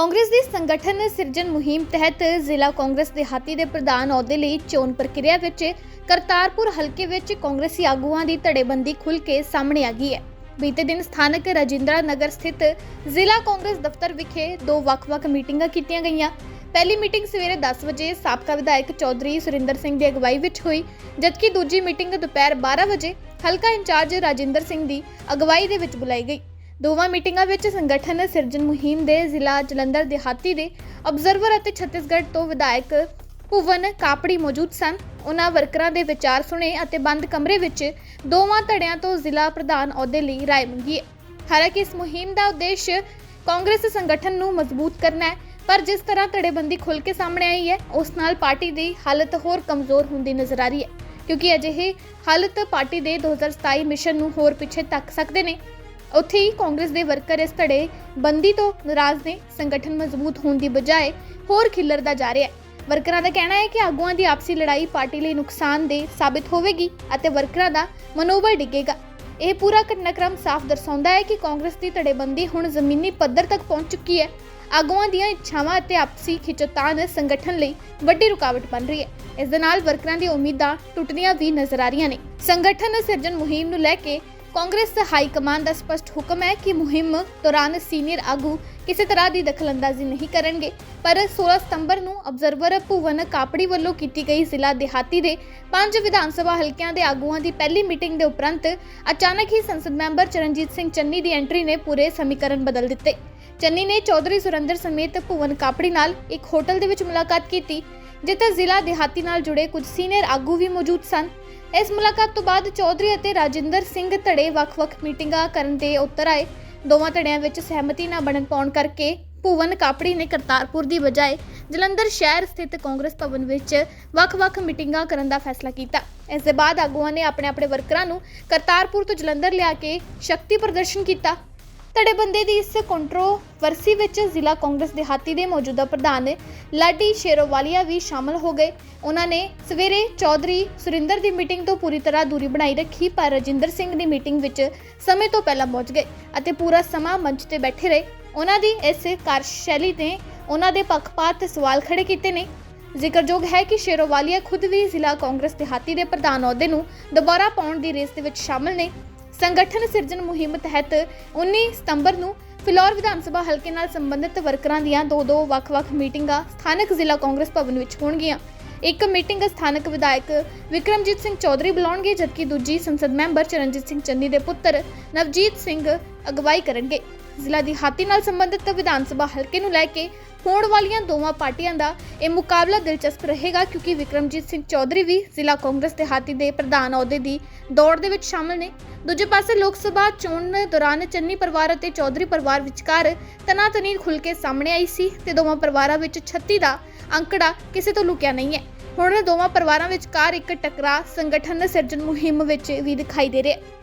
ਕਾਂਗਰਸ ਦੀ ਸੰਗਠਨ ਸਿਰਜਣ ਮੁਹਿੰਮ ਤਹਿਤ ਜ਼ਿਲ੍ਹਾ ਕਾਂਗਰਸ ਦਿਹਾਤੀ ਦੇ ਪ੍ਰਧਾਨ ਅਹੁਦੇ ਲਈ ਚੋਣ ਪ੍ਰਕਿਰਿਆ ਵਿੱਚ ਕਰਤਾਰਪੁਰ ਹਲਕੇ ਵਿੱਚ ਕਾਂਗਰਸੀ ਆਗੂਆਂ ਦੀ ਧੜੇਬੰਦੀ ਖੁੱਲ ਕੇ ਸਾਹਮਣੇ ਆ ਗਈ ਹੈ। ਬੀਤੇ ਦਿਨ ਸਥਾਨਕ ਰਾਜਿੰਦਰਾ ਨਗਰ ਸਥਿਤ ਜ਼ਿਲ੍ਹਾ ਕਾਂਗਰਸ ਦਫ਼ਤਰ ਵਿਖੇ ਦੋ ਵੱਖ-ਵੱਖ ਮੀਟਿੰਗਾਂ ਕੀਤੀਆਂ ਗਈਆਂ। ਪਹਿਲੀ ਮੀਟਿੰਗ ਸਵੇਰੇ 10 ਵਜੇ ਸਾਬਕਾ ਵਿਧਾਇਕ ਚੌਧਰੀ ਸੁਰਿੰਦਰ ਸਿੰਘ ਦੀ ਅਗਵਾਈ ਵਿੱਚ ਹੋਈ, ਜਦਕਿ ਦੂਜੀ ਮੀਟਿੰਗ ਦੁਪਹਿਰ 12 ਵਜੇ ਹਲਕਾ ਇੰਚਾਰਜ ਰਾਜਿੰਦਰ ਸਿੰਘ ਦੀ ਅਗਵਾਈ ਦੇ ਵਿੱਚ ਬੁਲਾਈ ਗਈ। ਦੋਵਾਂ ਮੀਟਿੰਗਾਂ ਵਿੱਚ ਸੰਗਠਨ ਸਿਰਜਣ ਮੁਹਿੰਮ ਦੇ ਜ਼ਿਲ੍ਹਾ ਜਲੰਧਰ ਦਿਹਾਤੀ ਦੇ ਅਬਜ਼ਰਵਰ ਅਤੇ ਛੱਤੀਸਗੜ੍ਹ ਤੋਂ ਵਿਧਾਇਕ ਭੁਵਨ ਕਾਪੜੀ ਮੌਜੂਦ ਸਨ। ਉਹਨਾਂ ਵਰਕਰਾਂ ਦੇ ਵਿਚਾਰ ਸੁਣੇ ਅਤੇ ਬੰਦ ਕਮਰੇ ਵਿੱਚ ਦੋਵਾਂ ਧੜਿਆਂ ਤੋਂ ਜ਼ਿਲ੍ਹਾ ਪ੍ਰਧਾਨ ਅਹੁਦੇ ਲਈ ਰਾਏ ਮੰਗੀ। ਹੈ ਹਾਲਾਂਕਿ ਇਸ ਮੁਹਿੰਮ ਦਾ ਉਦੇਸ਼ ਕਾਂਗਰਸ ਸੰਗਠਨ ਨੂੰ ਮਜ਼ਬੂਤ ਕਰਨਾ ਹੈ, ਪਰ ਜਿਸ ਤਰ੍ਹਾਂ ਧੜੇਬੰਦੀ ਖੁੱਲ ਕੇ ਸਾਹਮਣੇ ਆਈ ਹੈ, ਉਸ ਨਾਲ ਪਾਰਟੀ ਦੀ ਹਾਲਤ ਹੋਰ ਕਮਜ਼ੋਰ ਹੁੰਦੀ ਨਜ਼ਰ ਆ ਰਹੀ ਹੈ, ਕਿਉਂਕਿ ਅਜਿਹੇ ਹਾਲਤ ਪਾਰਟੀ ਦੇ 2027 ਮਿਸ਼ਨ ਨੂੰ ਹੋਰ ਪਿੱਛੇ ਤੱਕ ਸਕਦੇ ਨੇ। ਉੱਥੇ ਹੀ ਕਾਂਗਰਸ ਦੇ ਵਰਕਰ ਇਸ ਧੜੇ ਬੰਦੀ ਤੋਂ ਨਾਰਾਜ਼ ਨੇ। ਸੰਗਠਨ ਮਜ਼ਬੂਤ ਹੋਣ ਦੀ ਬਜਾਏ ਹੋਰ ਖਿੱਲਰਦਾ ਜਾ ਰਿਹਾ ਹੈ। ਵਰਕਰਾਂ ਦਾ ਕਹਿਣਾ ਹੈ ਕਿ ਆਗੂਆਂ ਦੀ ਆਪਸੀ ਲੜਾਈ ਪਾਰਟੀ ਲਈ ਨੁਕਸਾਨਦੇਹ ਸਾਬਿਤ ਹੋਵੇਗੀ ਅਤੇ ਵਰਕਰਾਂ ਦਾ ਮਨੋਬਲ ਡਿੱਗੇਗਾ। ਇਹ ਪੂਰਾ ਘਟਨਾਕ੍ਰਮ ਸਾਫ਼ ਦਰਸਾਉਂਦਾ ਹੈ ਕਿ ਕਾਂਗਰਸ ਦੀ ਧੜੇਬੰਦੀ ਹੁਣ ਜ਼ਮੀਨੀ ਪੱਧਰ ਤੱਕ ਪਹੁੰਚ ਚੁੱਕੀ ਹੈ। ਆਗੂਆਂ ਦੀਆਂ ਇੱਛਾਵਾਂ ਅਤੇ ਆਪਸੀ ਖਿੱਚੋਤਾਣ ਸੰਗਠਨ ਲਈ ਵੱਡੀ ਰੁਕਾਵਟ ਬਣ ਰਹੀ ਹੈ। ਇਸ ਦੇ ਨਾਲ ਵਰਕਰਾਂ ਦੀਆਂ ਉਮੀਦਾਂ ਟੁੱਟਦੀਆਂ ਵੀ ਨਜ਼ਰ ਆ ਰਹੀਆਂ ਨੇ। ਸੰਗਠਨ ਸਿਰਜਣ ਮੁਹਿੰਮ ਨੂੰ ਲੈ ਕੇ ਕਾਂਗਰਸ ਹਾਈ ਕਮਾਂਡ ਦਾ ਸਪਸ਼ਟ ਹੁਕਮ ਹੈ ਕਿ ਮੁਹਿੰਮ ਦੌਰਾਨ ਸੀਨੀਅਰ ਆਗੂ ਕਿਸੇ ਤਰ੍ਹਾਂ ਦੀ ਦਖਲਅੰਦਾਜ਼ੀ ਨਹੀਂ ਕਰਨਗੇ, ਪਰ 16 ਸਤੰਬਰ ਨੂੰ ਅਬਜ਼ਰਵਰ ਭੁਵਨ ਕਾਪੜੀ ਵੱਲੋਂ ਕੀਤੀ ਗਈ ਜ਼ਿਲ੍ਹਾ ਦਿਹਾਤੀ ਦੇ ਪੰਜ ਵਿਧਾਨ ਸਭਾ ਹਲਕਿਆਂ ਦੇ ਆਗੂਆਂ ਦੀ ਪਹਿਲੀ ਮੀਟਿੰਗ ਦੇ ਉਪਰੰਤ ਅਚਾਨਕ ਹੀ ਸੰਸਦ ਮੈਂਬਰ ਚਰਨਜੀਤ ਸਿੰਘ ਚੰਨੀ ਦੀ ਐਂਟਰੀ ਨੇ ਪੂਰੇ ਸਮੀਕਰਨ ਬਦਲ ਦਿੱਤੇ। ਚੰਨੀ ਨੇ ਚੌਧਰੀ ਸੁਰਿੰਦਰ ਸਮੇਤ ਭੁਵਨ ਕਾਪੜੀ ਨਾਲ ਇੱਕ ਹੋਟਲ ਦੇ ਵਿੱਚ ਮੁਲਾਕਾਤ ਕੀਤੀ, ਜਿੱਥੇ ਜ਼ਿਲ੍ਹਾ ਦਿਹਾਤੀ ਨਾਲ ਜੁੜੇ ਕੁਝ ਸੀਨੀਅਰ ਆਗੂ ਵੀ ਮੌਜੂਦ ਸਨ। ਇਸ ਮੁਲਾਕਾਤ ਤੋਂ ਬਾਅਦ ਚੌਧਰੀ ਅਤੇ ਰਾਜਿੰਦਰ ਸਿੰਘ ਧੜੇ ਵੱਖ-ਵੱਖ ਮੀਟਿੰਗਾਂ ਕਰਨ ਦੇ ਉੱਤਰ ਆਏ। ਦੋਵਾਂ ਧੜਿਆਂ ਵਿੱਚ ਸਹਿਮਤੀ ਨਾ ਬਣਨ ਪਾਉਣ ਕਰਕੇ ਭੁਵਨ ਕਾਪੜੀ ਨੇ ਕਰਤਾਰਪੁਰ ਦੀ ਬਜਾਏ ਜਲੰਧਰ ਸ਼ਹਿਰ ਸਥਿਤ ਕਾਂਗਰਸ ਭਵਨ ਵਿੱਚ ਵੱਖ-ਵੱਖ ਮੀਟਿੰਗਾਂ ਕਰਨ ਦਾ ਫੈਸਲਾ ਕੀਤਾ। ਇਸ ਦੇ ਬਾਅਦ ਆਗੂਆਂ ਨੇ ਆਪਣੇ-ਆਪਣੇ ਵਰਕਰਾਂ ਨੂੰ ਕਰਤਾਰਪੁਰ ਤੋਂ ਜਲੰਧਰ ਲਿਆ ਕੇ ਸ਼ਕਤੀ ਪ੍ਰਦਰਸ਼ਨ ਕੀਤਾ। ਧੜੇਬੰਦੀ ਦੀ ਇਸ ਕੰਟਰੋਵਰਸੀ ਵਿੱਚ ਜ਼ਿਲ੍ਹਾ ਕਾਂਗਰਸ ਦਿਹਾਤੀ ਦੇ ਮੌਜੂਦਾ ਪ੍ਰਧਾਨ ਲਾਡੀ ਸ਼ੇਰੋਵਾਲੀਆ ਵੀ ਸ਼ਾਮਲ ਹੋ ਗਏ। ਉਹਨਾਂ ਨੇ ਸਵੇਰੇ ਚੌਧਰੀ ਸੁਰਿੰਦਰ ਦੀ ਮੀਟਿੰਗ ਤੋਂ ਪੂਰੀ ਤਰ੍ਹਾਂ ਦੂਰੀ ਬਣਾਈ ਰੱਖੀ, ਪਰ ਰਜਿੰਦਰ ਸਿੰਘ ਦੀ ਮੀਟਿੰਗ ਵਿੱਚ ਸਮੇਂ ਤੋਂ ਪਹਿਲਾਂ ਪਹੁੰਚ ਗਏ ਅਤੇ ਪੂਰਾ ਸਮਾਂ ਮੰਚ ਤੇ ਬੈਠੇ ਰਹੇ। ਉਹਨਾਂ ਦੀ ਇਸ ਕਾਰਜਸ਼ੈਲੀ ਨੇ ਉਹਨਾਂ ਦੇ ਪੱਖਪਾਤ ਤੇ ਸਵਾਲ ਖੜੇ ਕੀਤੇ ਨੇ। ਜ਼ਿਕਰਯੋਗ ਹੈ ਕਿ ਸ਼ੇਰੋਵਾਲੀਆ ਖੁਦ ਵੀ ਜ਼ਿਲ੍ਹਾ ਕਾਂਗਰਸ ਦਿਹਾਤੀ ਦੇ ਪ੍ਰਧਾਨ ਅਹੁਦੇ ਨੂੰ ਦੁਬਾਰਾ ਪਾਉਣ ਦੀ ਰੇਸ ਦੇ ਵਿੱਚ ਸ਼ਾਮਲ ਨੇ। ਸੰਗਠਨ ਸਿਰਜਣ ਮੁਹਿੰਮ ਤਹਿਤ 19 ਸਤੰਬਰ ਨੂੰ ਫਿਲੌਰ ਵਿਧਾਨ ਸਭਾ ਹਲਕੇ ਨਾਲ ਸੰਬੰਧਿਤ ਵਰਕਰਾਂ ਦੀਆਂ ਦੋ ਦੋ ਵੱਖ-ਵੱਖ ਮੀਟਿੰਗਾਂ ਸਥਾਨਕ ਜ਼ਿਲ੍ਹਾ ਕਾਂਗਰਸ ਭਵਨ ਵਿੱਚ ਹੋਣਗੀਆਂ। ਇੱਕ ਮੀਟਿੰਗ ਸਥਾਨਕ ਵਿਧਾਇਕ ਵਿਕਰਮਜੀਤ ਸਿੰਘ ਚੌਧਰੀ ਬੁਲਾਉਣਗੇ, ਜਦਕਿ ਦੂਜੀ ਸੰਸਦ ਮੈਂਬਰ ਚਰਨਜੀਤ ਸਿੰਘ ਚੰਨੀ ਦੇ ਪੁੱਤਰ ਨਵਜੀਤ ਸਿੰਘ ਅਗਵਾਈ ਕਰਨਗੇ। ਜ਼ਿਲ੍ਹਾ ਦਿਹਾਤੀ ਨਾਲ ਸੰਬੰਧਿਤ ਵਿਧਾਨ ਸਭਾ ਹਲਕੇ ਨੂੰ ਲੈ ਕੇ ਹੋਣ ਵਾਲੀਆਂ ਦੋਵਾਂ ਪਾਰਟੀਆਂ ਦਾ ਇਹ ਮੁਕਾਬਲਾ ਦਿਲਚਸਪ ਰਹੇਗਾ ਕਿਉਂਕਿ ਵਿਕਰਮਜੀਤ ਸਿੰਘ ਚੌਧਰੀ ਵੀ ਜ਼ਿਲ੍ਹਾ ਕਾਂਗਰਸ ਦੇ ਦੇ ਪ੍ਰਧਾਨ ਅਹੁਦੇ ਦੀ ਦੌੜ ਦੇ ਵਿੱਚ ਸ਼ਾਮਲ ਨੇ। ਦੂਜੇ ਪਾਸੇ ਲੋਕ ਸਭਾ ਚੋਣ ਦੌਰਾਨ ਚੰਨੀ ਪਰਿਵਾਰ ਅਤੇ ਚੌਧਰੀ ਪਰਿਵਾਰ ਵਿਚਕਾਰ ਤਨਾਤਨੀ ਖੁੱਲ ਕੇ ਸਾਹਮਣੇ ਆਈ ਸੀ ਤੇ ਦੋਵਾਂ ਪਰਿਵਾਰਾਂ ਵਿੱਚ 36 ਦਾ ਅੰਕੜਾ ਕਿਸੇ ਤੋਂ ਲੁਕਿਆ ਨਹੀਂ ਹੈ। ਹੁਣ ਦੋਵਾਂ ਪਰਿਵਾਰਾਂ ਵਿਚਕਾਰ ਇੱਕ ਟਕਰਾਅ ਸੰਗਠਨ ਸਿਰਜਣ ਮੁਹਿੰਮ ਵਿੱਚ ਵੀ ਦਿਖਾਈ ਦੇ ਰਿਹਾ ਹੈ।